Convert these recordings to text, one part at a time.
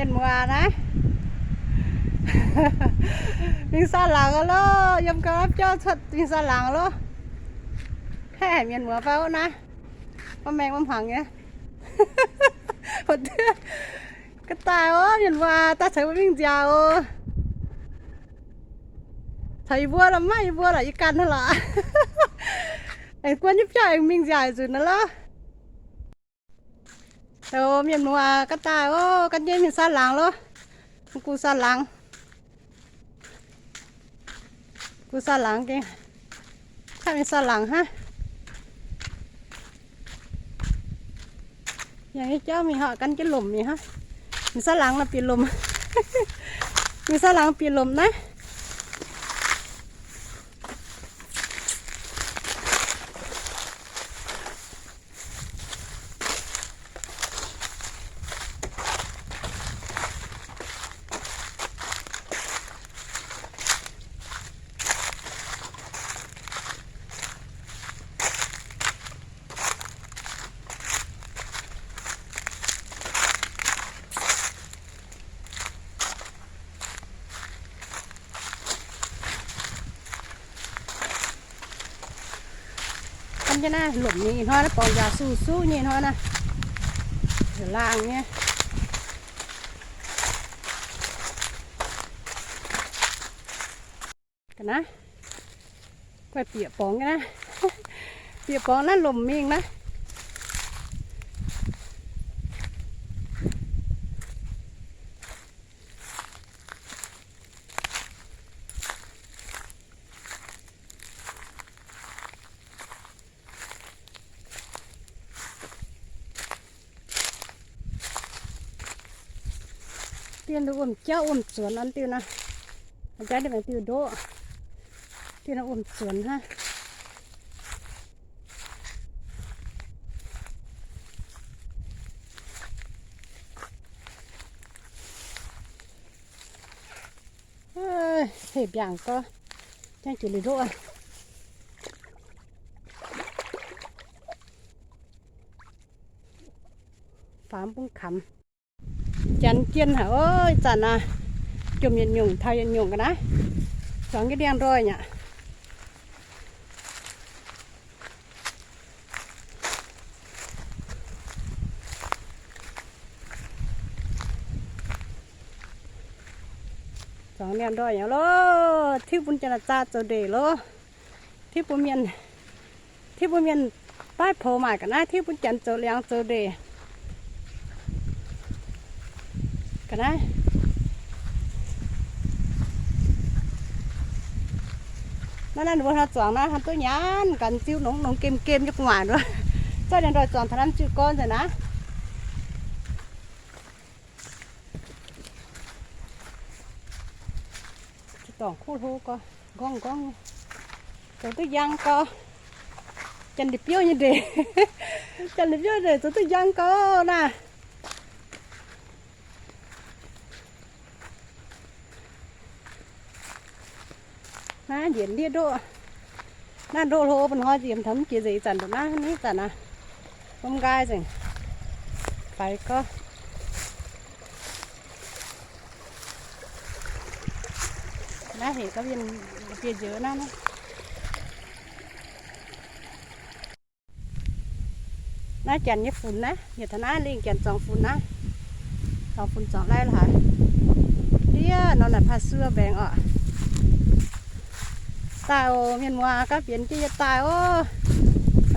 เห็นมัวนะมิงซาหลังก็ล้อยำกรับเจ้าชดมิงซาหลังล้อแค่เมีนหัวเฝ้านะว่าแมงว่าผังเนี่ยหดเดอกรตายอ๋อเมีนม่าตาใช้วิ่งยาวใช้บัวละไม่บัวละอีกันนั่นละไอ้กวนยิบจ่ายมิงใหญ่สุดนั่นละโตมีมัวก็ตายโอ้กันเยี่ยมสันหลังเลอกูสันหลัง กูสันหลังกิงข้าเป็นสันหลังฮะอย่างนี้เจ้ามีเหาะกันจะหล่มมีฮะมีสันหลังมาปีนลมมีสันหลังปีนลมนะนจะน่าหลุมนี่น้อยนะปองยาสู้สู้นี่น้อยนะเดี๋ยวล่างเนี่ยกันนะก็เปียกปองกันนะเปียกปองนั่นหลุมเองนะตียนดูอมเจ้าอมสวนอันติวนะอาจารย์ได้ไหมติวโดตีนอมสวนฮะเห็บอย่างก็แจ้งจุลิโดอ่ะฟาร์มปุ้งคำจันเกียนหาเอ้ยจันนะจุ่มยันยุงทายันยุงกันนะสองกี่เดียนร้อยเนี่ยสองเดียนร้อยเนี่ยโลที่ปุ่นจันจ้าจะเดโลที่ปุ่นเมียนที่ปุ่นเมียนป้ายโพมากันนะที่ปุ่นจันจะเลี้ยงจะเดนะนั่นนั่นวราจวงนะทำตัวยานกันจิ้วน้องน้องเกมเกมยกหวานด้วยเจ้าเดินรอยจวงทำน้ำจืดก้อนเถอะนะต่อคู่ทูก็ก้องก้องตัวตัวยังก็จันดิบเยอะยังเดจันดิบเยอะเดตัวตัวยังก็นะ na điển điệt độ na độ lô vẫn hoa diệm thấm kia gì chẳng được na nít chẳng à không gai rồi phải có na thì có viên kia dứa na nó น้าจันเนี่ยฝุ่นนะอย่าทนาลิงจันสองฝุ่นนะสองฝุ่นสองไร่ละค่ะเดี๋ยวนอนหนัดผ้าเสื้อแบงอ่ะ tao miền hoa các biển kia tao ô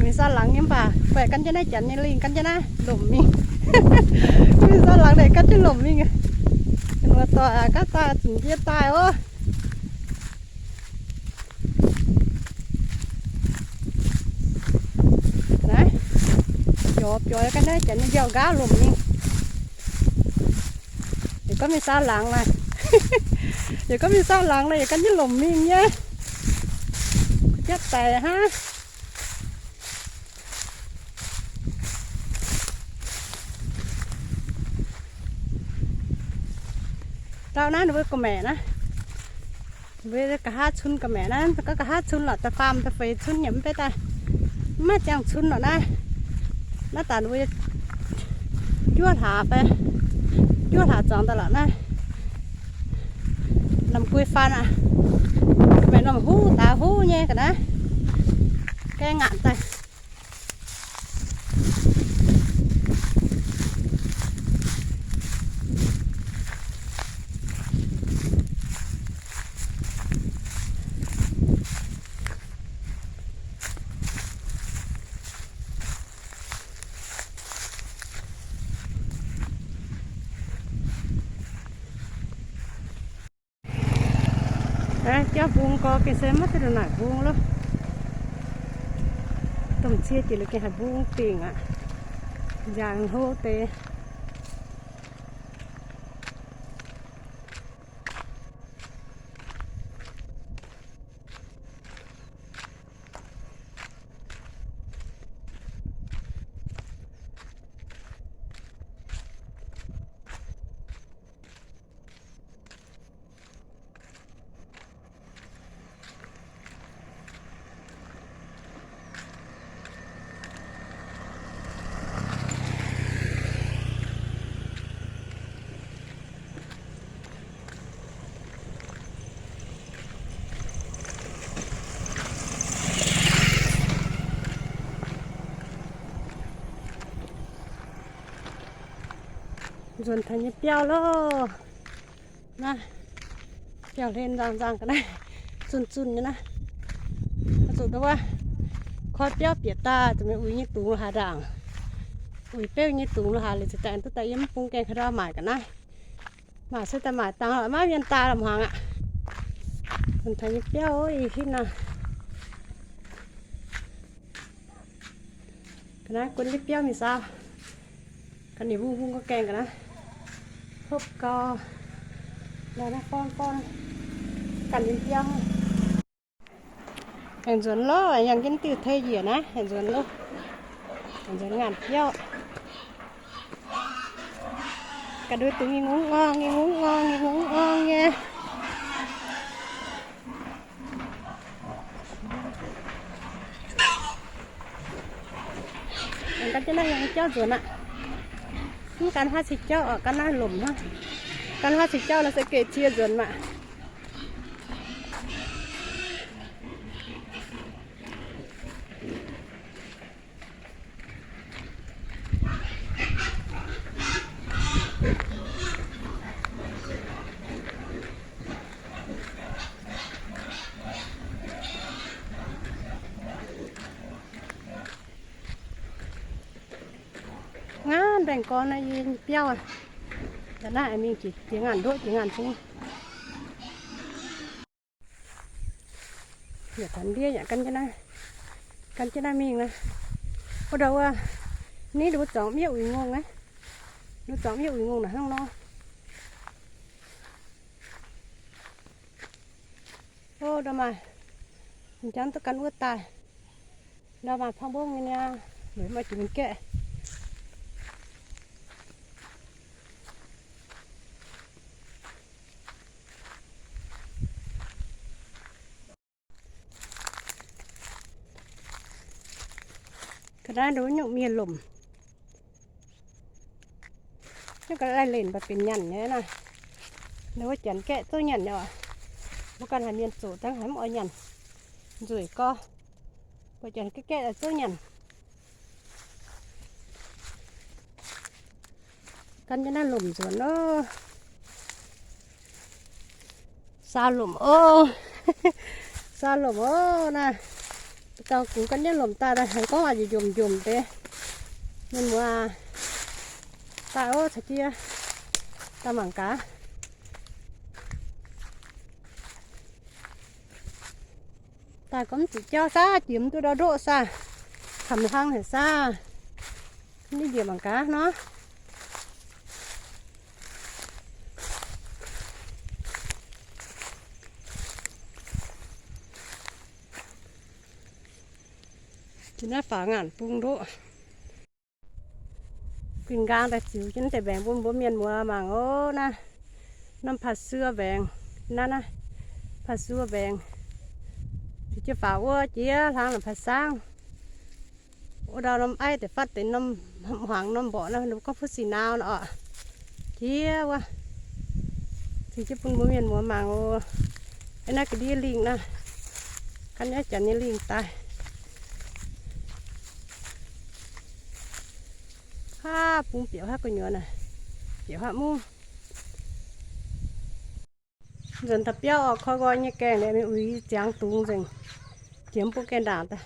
mình sao lắng em bà phải căn chân này chắn nhanh lên căn chân này lủng mình mình sao lắng để căn chân lủng mình miền hoa tòa các ta chỉnh kia tao ô đấy chộp chộp cái này chắn nhau gá lủng mình thì có mình sao lắng này thì có mình sao lắng này căn chân lủng mình nhé แต่ฮะ เราหนาหนเวกแม่นะเวกะฮาชุนกบแม่นั้นก็กะฮาชุนหล่ดตะฟามตะเฟยชุนหยิมไปตาม่จังชุนหลอกนะน้าตาจวยั่วถาไปยั่วถาจองตลอดนะลำกุยฟ้านะ nó mà hú ta hú nhé cả đó cái ngạn tay เจ้าบุงก็เกษมมาที่ไหนบุงแลต้องเชื่อจิตเลยแกบุงปิงอ่ะย่างโฮเตส่วนทันยเปียวโลนะเปียวเล่นจางๆก็ได้ซุนๆนนะนะสุดแล้วว่าคอเปียวเปียตาจะไม่อุ้ยนี่ตุงหาด่างอุ้ยเปี้ยวนี่ตุงหาเลยจะแต่งตัวแต่ยิ้มปุ้งแกงขราหมายกันนะหมาเสอแต่หมายตาหมาเวียนตาลำหางอ่ะคนทันยเปียวอีกที่นะกันนะคนยเปียวมีซาวกันนี้วุ้งวุ้งก็แกงกันนะ hộp cò là nó con con cắn đến tiêm hẹn dồn lô anh em kiến từ thay gì nè hẹn dồn lô hẹn dồn ngàn tiêu cả đôi tụi nghi ngủ ngon nghi ngủ ngon nghi ngủ ngon nha Hãy subscribe cho kênh Ghiền Mì Gõ Để การห้าสิบเจ้ากันหน้าหล่มเนาะการห้าสิบเจ้าเราสเกตเชียร์ส่วนมา con đành con này beo à Đó dạ, lại mình chỉ tiếng ngàn đôi tiếng ngàn thôi. Nhà thắn bia nhà căn cái này Căn cái này mình này bắt đầu à Ní đốt gió miệng ủy ngông ấy Đốt gió miệng ủy ngông là không lo Ô đâu mà Mình chán tôi cắn ướt tài Đâu mà phong bông này nha Mới mà chỉ mình kệ ก็ได้ดูยังมีลมนี่ก็ได้เล่นมาเป็นหยันเนี่นะแล้วว่าจันแกะตัวหยันเนี่ยว่ะกกันหาเมียนสูตั้งหามอหยัน rồi co ว่าจันกะแกะตัวหยันกันจะน่าลมสวนเนาะซาลมโอ้ซาลมโอ้นะ tao cũng cánh nhớ lòng ta đây không là gì dùng dùng thế nhưng mà ta ô thật kia ta mảng cá ta cũng chỉ cho xa chiếm tôi đó độ xa thầm hăng thì xa cái gì bằng cá nó อย่น้าฝางานปุงด้วยกินกางแต่จิ๋วจันแต่แบงบุ้ญบุ่เมียนมัวมังโอ้นะน้ำผัดเสื้อแบงนั่นนะผัดเสื้อแบงที่จะฝ่าว่าเจี๊ยทางหลังผัดสร้างโอ้ดาวน้ำไอแต่ฟัดแต่น้ำหวังน้ำบ่อนะหนูก็พูดสีนาวเนาะเจี๊ยวะที่จะปุ่นบุ่เมียนมัวมังโอ้ไอ้น่ก็ดีลิงนะขันนีจันนี่ลิงตาย ha cũng biểu ha cái nhựa này biểu ha mu dần thập biểu khó gọi như cái để mình uy trắng tung rừng kiếm bộ cái đàn ta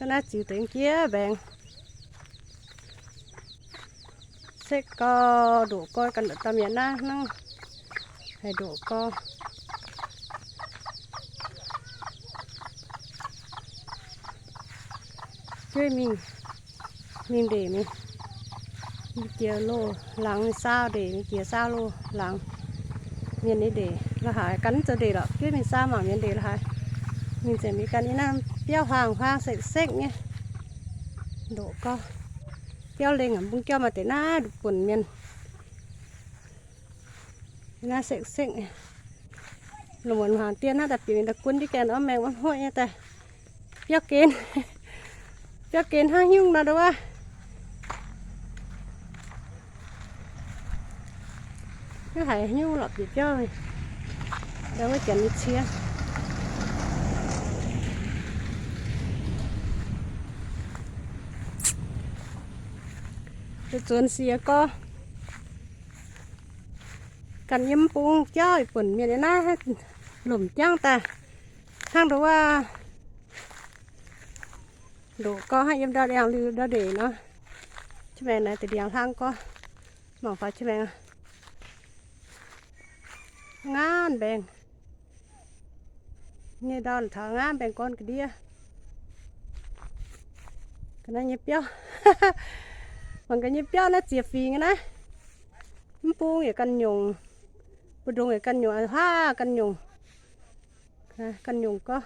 cho nên chỉ tính kia bèn sẽ có đủ coi cần được tầm nhận na nó hay đủ coi chơi mình mình để mình เกียวโลหลังเศร้าเดมีเกียเศร้าโลหลังเมียนนี่เดละหายกันจะเดหรอพี่เป็นเศร้าหมาเมียนเดละหายมีแต่มีกันนี่น้ำเปี้ยวห่างห่างเสกเเนี่ยโดก็เปี้ยวเลงอ่ะบุ้งเกี้ยวมาแต่หน้าดูปุ่นเมียนหน้าเสกเสกเนี่ยหลวนหางเตี้ยหน้าแต่ปีนตะกุ้นที่แกนอ้อมแมงมันห้อยเนแต่เปี้ยวเกินเปี้ยวเกินห้างยุ่งนะด้วย cái này như lọt gì chơi đâu có chỉnh xe cái chuẩn xe có cần yếm buông chơi quần miền đấy na lủng chăng ta thang đó à đủ có hai em đo đèo lưu đo để nó chứ mẹ này thì đèo thang có mỏng phải chứ mẹ งานแบงเนี่ยดอนถางานแบงก้อนกระเดียกันนะเงียบเปียวมันก็เงียบเปียวแล้วเจียฟีงนะมปูอย่ากันยงปูดงอย่ากันยงห้ากันยงนะกันยงก็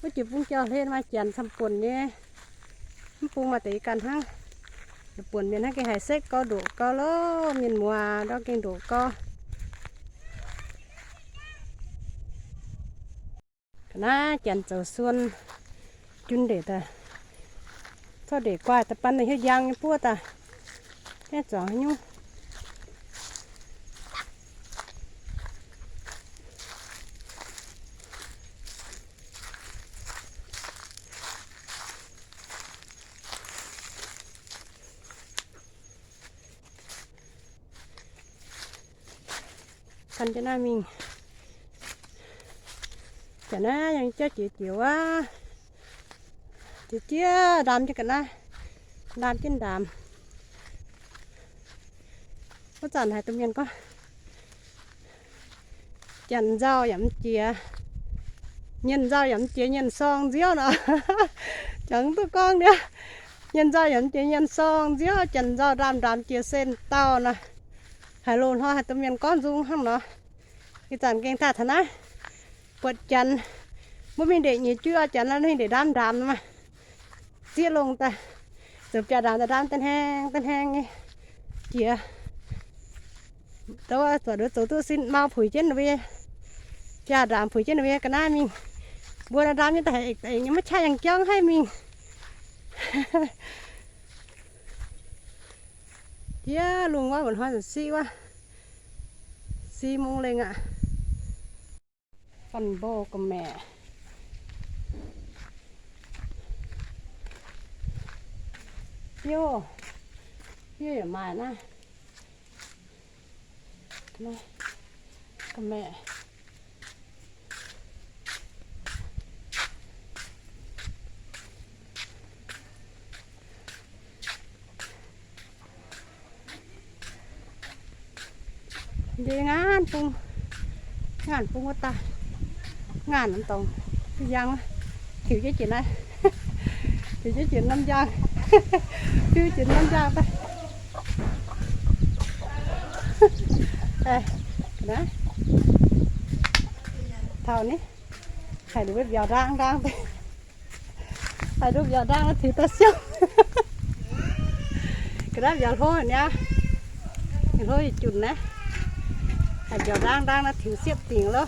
ว่จิบพุ่งเจ้าเล่นมาเจียนทำปนเนี่ยมปูมาตีกันทั้ง buồn miền hai cái hải sách có đủ có lô miền mùa đó kinh đủ có na chèn chầu xuân chun để ta cho để qua ta pan này hết giang như pua ta hết gió nhung cho nên mình cho nó ยัง cho chịu chịu á chịu chia đam cho cái nó đam trên đam có chẳng hai tụi mình có chẳng rau giảm chia nhân rau giảm chia nhân xong riêu nữa chẳng tụi con nữa nhân rau giảm chia nhân xong riêu chẳng rau đam đam chia sen tao nè hai lồn hoa hai tụi mình con dung không nữa กิจันเก่งตาธนาปวดจันบ่มีเด็กยืดเชื่อจันแล้วนี่เด็กดมดำมมาเสียลงแต่สืบจะดมแต่ดำเต้นแหงเต้นแหงไงเกียแต่วาตัวดูตัวตัวสิ้นมาผุยเช่นวีจะดมผุยเช่นวีก็น่ามิงบัวดมยังแต่อีกแต่ยังไม่ใช่ยังเจ้าให้มิงเยอยลุงว่าบนห้องสีว่าสีมงเลยอ่ะฟันโบกับแม่ โยโยอย่ามานะนากับแม่ดีงานปุง งานปุงวตา ngàn năm tổng cái giang thiếu cái chuyện này thiếu cái chuyện năm giang thiếu chuyện năm giang đây đây đó thảo này, phải được giờ rang rang đi phải được giờ rang thì ta xíu cái đó giờ thôi nha thôi chùn nè phải giờ rang rang là thiếu xếp tiền luôn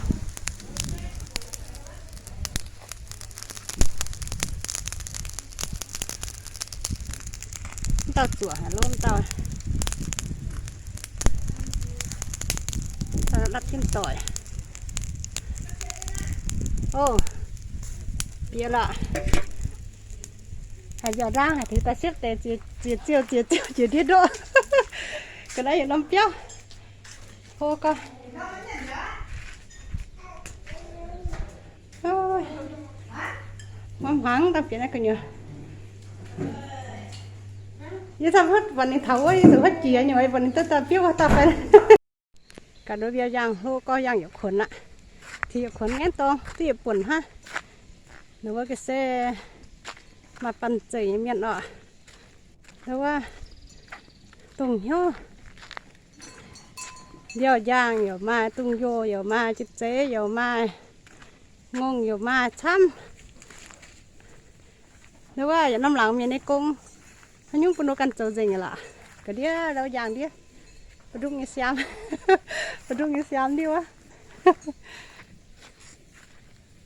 tàu sủa hả lôm tàu tàu bắt thêm tỏi ô bia lọ, hả giờ rang hả thứ ta xếp để chiều chiều chiều chiều chiều chiều thiết độ cái này nó béo khô cơ ôi mắm hắn tao kia nó cái nhiều ยังทำให้วันนี้เท่าไหร่ยี่สิบหกเจียนี่ไว้วันนี้ตัวตาเปี้ยวตาเป็นกันด้วยยางโลก็ยางอยู่คนละที่อยู่คนเงี้ยตองที่อยู่ปุ่นฮะหรือว่าก็เสมาปั่นจี๋เมียนอ่ะแล้วว่าตุงโยเดียวยางอยู่มาตุงโยอยู่มาจิตเจอยู่มางงอยู่มาช้ำหรือว่าอย่าน้ำหลังมีในกุ้ง hanyung puno kan tau zeng la ka dia rau yang dia pedung ni siam pedung ni siam dia wa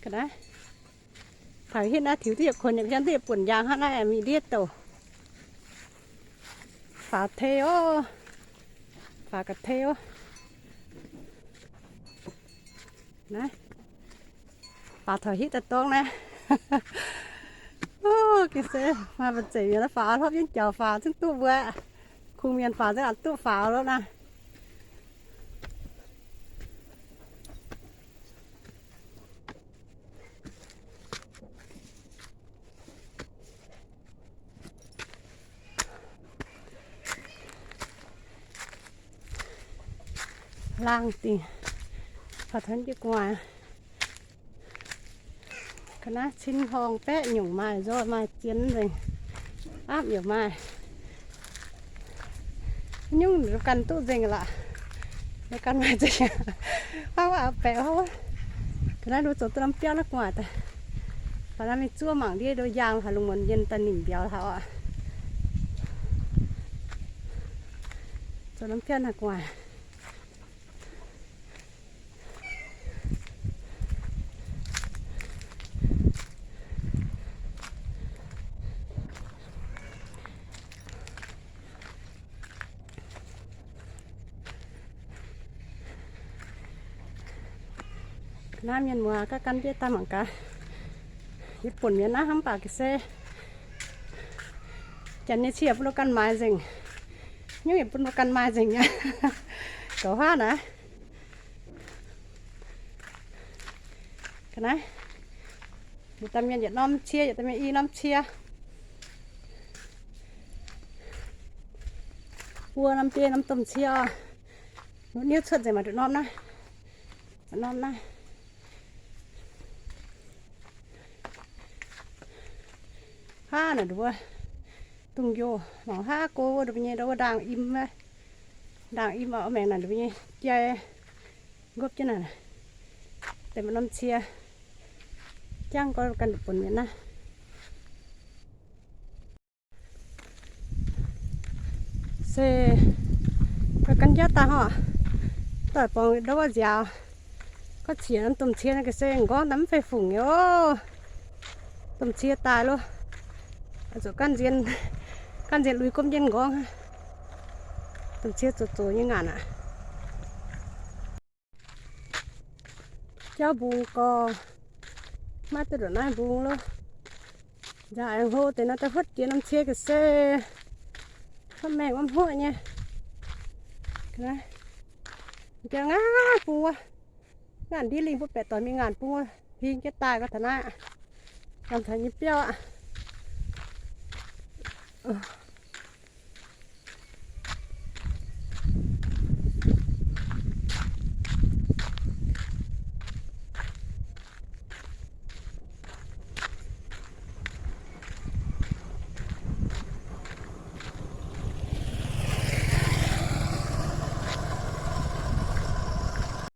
kana phải hiện ra thiếu thiệp còn những chân thiệp quần giang hát này mình điết tổ phá theo phá cật theo này phá thở hít tật tôn này ô cái xe mà mình chỉ là phá thôi nhưng chờ phá chứ tôi vừa khung miền phá chứ là tôi phá đó nè lang thì thật hơn chứ quá คณะชิ้นทองเป๊ะหยุ่งมายอดมาเจียนเลยอ้ามอยู่มายุ่งหรือกันตู้เจงละแล้กันมาจะเพราะว่าเปะเพราะว่าคณะดูสดตรำเปี้ยนักกว่าแต่ตอนนามีจั่วหมังดีโดยยางค่ะลุงมนเย็นตะหนิงเบียวเท้าอ่ะจนน้ำเพี้ยนหนักกว่า nam nhân mua các căn biết tam hằng cá ญี่ปุ่นเมียนะฮัมปากิเซจันนี่เชียบลูกกันมาจริงยังญี่ปุ่นลูกกันมาจริงเนี่ยก็ว่านะกันนะอยู่ตามเมียนอย่าน้อมเชียอยู่ตามเมียนอีน้อมเชียวัวน้ำเตี้ยน้ำต้มเชียนู้นเนี้ยเชิดใจมาดูน้อมนะน้อมนะ ha nè không? tung vô nó ha cô được nhé đâu đang im đang im ở mẹ này được nhé chơi góp chứ này để mà làm chia chẳng có cần được bốn miếng na xe cái cần giá ta họ tại phòng đâu có giàu có chia tôm chia cái xe ngon lắm phải phủng nhớ tôm chia tài luôn rồi căn diện căn diện lùi công nhân ngon tầm chết rồi rồi như ngàn ạ cháu bù cò mà tôi đổ nai bù luôn dạ em hô thì nó ta hất tiền năm chia cái xe không mẹ con hô nha cái kia ngã bù ngàn đi liền bút bẹt tỏi mi ngàn bù hiên cái tài có thằng ạ làm thành như beo ạ Ugh.